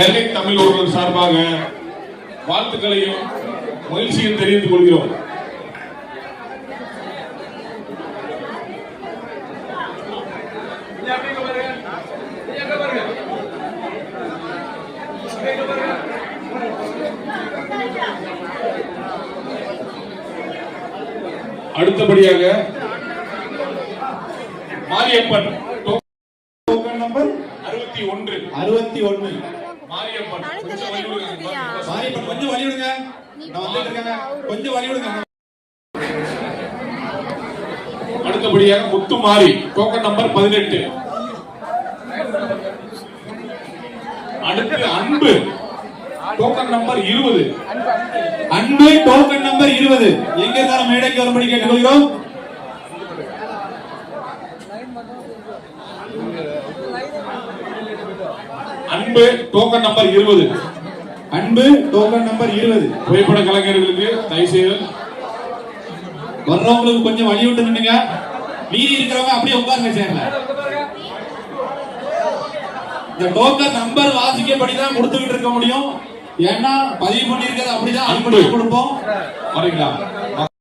நெல்லை தமிழ் ஒருவர் சார்பாக வாழ்த்துக்களையும் மகிழ்ச்சியும் தெரிவித்துக் கொள்கிறோம். அடுத்தபடியாக மாரியப்பன் நம்பர் அறுபத்தி ஒன்று. அறுபத்தி ஒன்று. மாரியப்பன் கொஞ்சம் வழி விடுங்க. மாரியப்பன் கொஞ்சம் வழி விடுங்க நான் வந்துட்டு இருக்கேங்க கொஞ்சம் வழி விடுங்க அடுத்தபடியாக முத்துமாரி டோக்கன் நம்பர் பதினெட்டு. அடுத்து அன்பு டோக்கன் நம்பர் இருபது. அன்பு டோக்கன் நம்பர் இருபது. எங்க இருந்தாலும் மேடைக்கு வரும்படி கேட்டுக்கொள்கிறோம். அன்பு டோக்கன் நம்பர் இருபது. அன்பு டோக்கன் நம்பர் இருபது. புகைப்பட கலைஞர்களுக்கு தயவு செய்து வர்றவங்களுக்கு கொஞ்சம் வழி விட்டு நின்னுங்க மீதி இருக்கிறவங்க அப்படியே உட்காருங்க சேர்ல. இந்த டோக்கன் நம்பர் வாசிக்கப்படிதான் கொடுத்துக்கிட்டு இருக்க முடியும். ஏன்னா பதிவு பண்ணிருக்கிறது அப்படிதான் அன்பு. அன்பு கொடுப்போம். வரீங்களா